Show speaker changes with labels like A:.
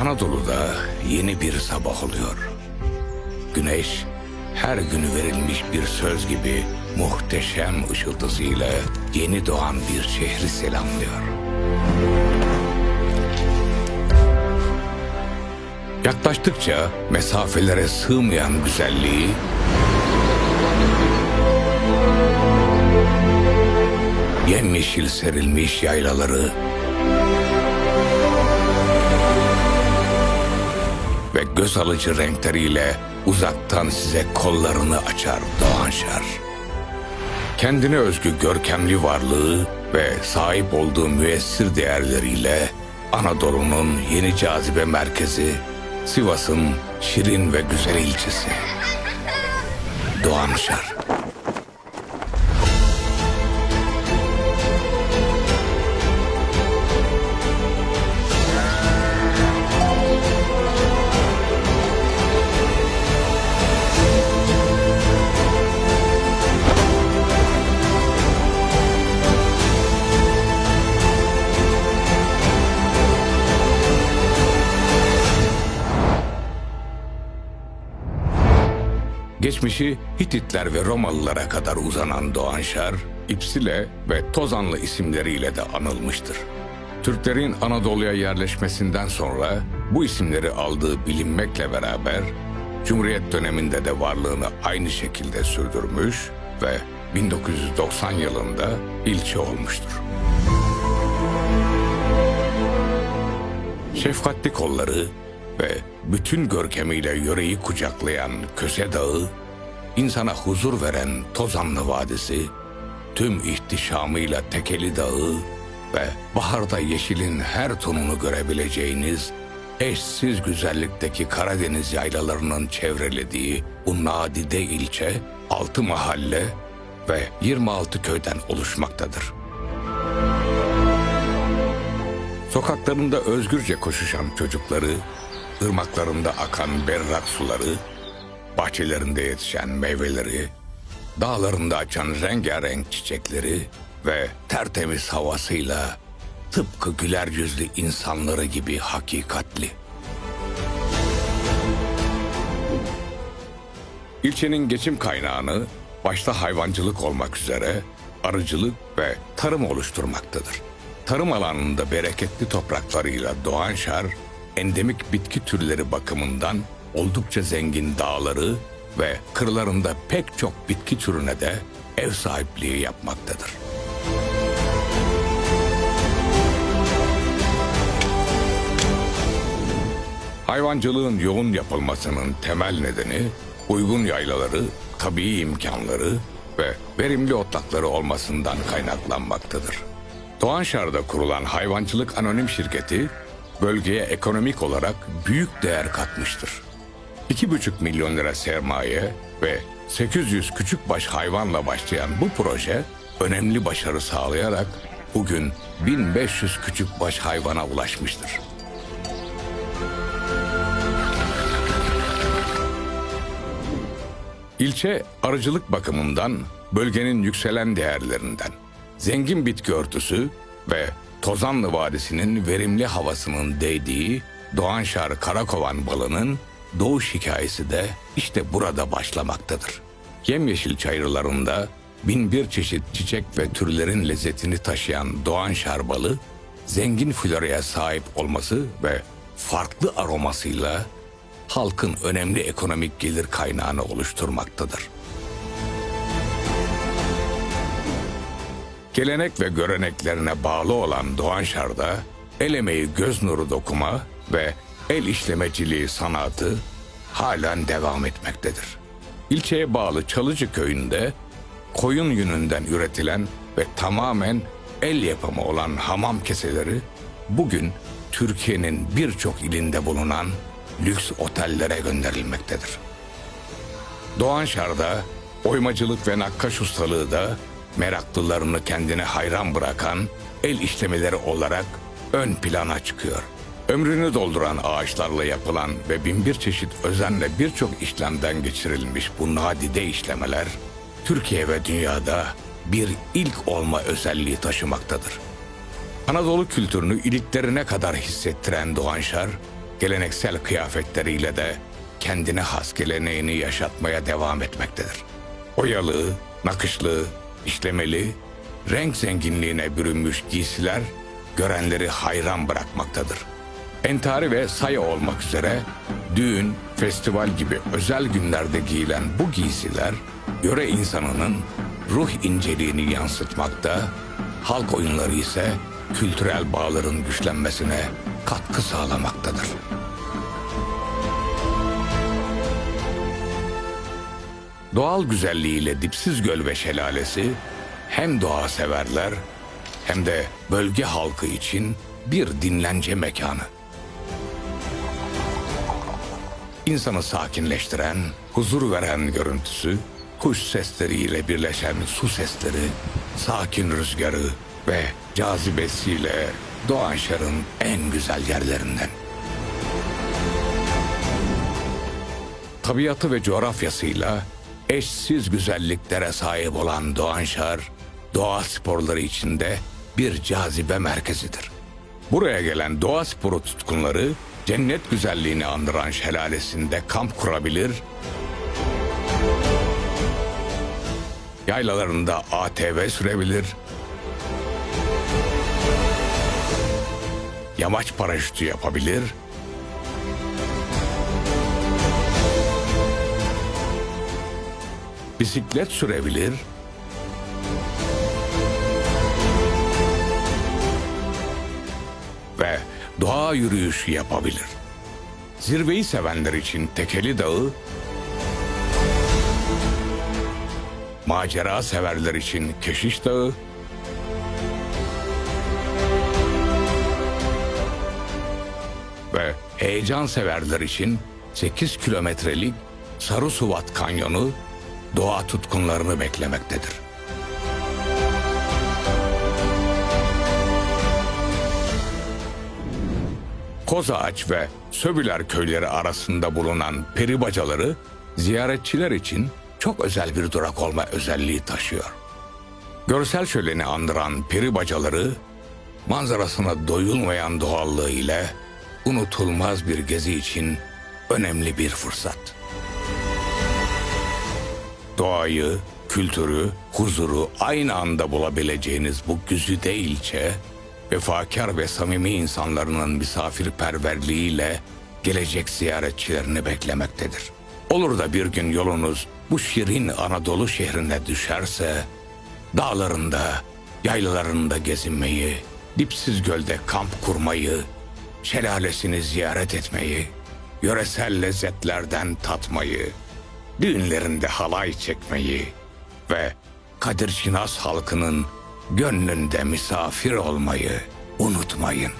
A: Anadolu'da yeni bir sabah oluyor. Güneş her günü verilmiş bir söz gibi muhteşem ışıltısıyla yeni doğan bir şehri selamlıyor. Yaklaştıkça mesafelere sığmayan güzelliği yemyeşil serilmiş yaylaları ve göz alıcı renkleriyle uzaktan size kollarını açar Doğanşar. Kendine özgü görkemli varlığı ve sahip olduğu müessir değerleriyle Anadolu'nun yeni cazibe merkezi, Sivas'ın şirin ve güzel ilçesi. Doğanşar. Geçmişi Hititler ve Romalılara kadar uzanan Doğanşar, İpsile ve Tozanlı isimleriyle de anılmıştır. Türklerin Anadolu'ya yerleşmesinden sonra bu isimleri aldığı bilinmekle beraber Cumhuriyet döneminde de varlığını aynı şekilde sürdürmüş ve 1990 yılında ilçe olmuştur. Şefkatli kolları ve bütün görkemiyle yöreyi kucaklayan Köse Dağı, insana huzur veren Tozanlı Vadisi, tüm ihtişamıyla Tekeli Dağı ve baharda yeşilin her tonunu görebileceğiniz eşsiz güzellikteki Karadeniz yaylalarının çevrelediği bu nadide ilçe, altı mahalle ve 26 köyden oluşmaktadır. Sokaklarında özgürce koşuşan çocukları, ırmaklarında akan berrak suları, bahçelerinde yetişen meyveleri, dağlarında açan rengarenk çiçekleri ve tertemiz havasıyla tıpkı güler yüzlü insanları gibi hakikatli. İlçenin geçim kaynağını başta hayvancılık olmak üzere arıcılık ve tarım oluşturmaktadır. Tarım alanında bereketli topraklarıyla Doğanşar, endemik bitki türleri bakımından oldukça zengin dağları ve kırlarında pek çok bitki türüne de ev sahipliği yapmaktadır. Hayvancılığın yoğun yapılmasının temel nedeni uygun yaylaları, tabii imkanları ve verimli otlakları olmasından kaynaklanmaktadır. Doğanşar'da kurulan hayvancılık anonim şirketi bölgeye ekonomik olarak büyük değer katmıştır. 2,5 milyon lira sermaye ve 800 küçükbaş hayvanla başlayan bu proje önemli başarı sağlayarak bugün 1500 küçükbaş hayvana ulaşmıştır. İlçe arıcılık bakımından bölgenin yükselen değerlerinden, zengin bitki örtüsü ve Tozanlı Vadisi'nin verimli havasının değdiği Doğanşar Karakovan balının doğuş hikayesi de işte burada başlamaktadır. Yemyeşil çayırlarında bin bir çeşit çiçek ve türlerin lezzetini taşıyan Doğanşar balı, zengin floraya sahip olması ve farklı aromasıyla halkın önemli ekonomik gelir kaynağını oluşturmaktadır. Gelenek ve göreneklerine bağlı olan Doğanşar'da el emeği göz nuru dokuma ve el işlemeciliği sanatı halen devam etmektedir. İlçeye bağlı Çalıcı köyünde koyun yününden üretilen ve tamamen el yapımı olan hamam keseleri bugün Türkiye'nin birçok ilinde bulunan lüks otellere gönderilmektedir. Doğanşar'da oymacılık ve nakkaş ustalığı da meraklılarını kendine hayran bırakan el işlemeleri olarak ön plana çıkıyor. Ömrünü dolduran ağaçlarla yapılan ve binbir çeşit özenle birçok işlemden geçirilmiş bu nadide işlemeler, Türkiye ve dünyada bir ilk olma özelliği taşımaktadır. Anadolu kültürünü iliklerine kadar hissettiren Doğanşar, geleneksel kıyafetleriyle de kendine has geleneğini yaşatmaya devam etmektedir. Oyalı, nakışlı, işlemeli, renk zenginliğine bürünmüş giysiler görenleri hayran bırakmaktadır. Entari ve saya olmak üzere düğün, festival gibi özel günlerde giyilen bu giysiler yöre insanının ruh inceliğini yansıtmakta, halk oyunları ise kültürel bağların güçlenmesine katkı sağlamaktadır. Doğal güzelliğiyle dipsiz göl ve şelalesi hem doğa severler hem de bölge halkı için bir dinlence mekanı. İnsanı sakinleştiren, huzur veren görüntüsü, kuş sesleriyle birleşen su sesleri, sakin rüzgarı ve cazibesiyle Doğanşar'ın en güzel yerlerinden. Tabiatı ve coğrafyasıyla eşsiz güzelliklere sahip olan Doğanşar, doğa sporları içinde bir cazibe merkezidir. Buraya gelen doğa sporu tutkunları cennet güzelliğini andıran şelalesinde kamp kurabilir, yaylalarında ATV sürebilir, yamaç paraşütü yapabilir, bisiklet sürebilir, ve doğa yürüyüşü yapabilir. Zirveyi sevenler için Tekeli Dağı, macera severler için Keşiş Dağı, ve heyecan severler için 8 kilometrelik Sarı Suvat Kanyonu doğa tutkunlarını beklemektedir. Kozağaç ve Söbüler köyleri arasında bulunan peri bacaları ziyaretçiler için çok özel bir durak olma özelliği taşıyor. Görsel şöleni andıran peri bacaları manzarasına doyulmayan doğallığı ile unutulmaz bir gezi için önemli bir fırsat. Doğayı, kültürü, huzuru aynı anda bulabileceğiniz bu güzide ilçe, vefakar ve samimi insanların misafirperverliğiyle gelecek ziyaretçilerini beklemektedir. Olur da bir gün yolunuz bu şirin Anadolu şehrine düşerse, dağlarında, yaylalarında gezinmeyi, dipsiz gölde kamp kurmayı, şelalesini ziyaret etmeyi, yöresel lezzetlerden tatmayı, düğünlerinde halay çekmeyi ve Kadir Şinas halkının gönlünde misafir olmayı unutmayın.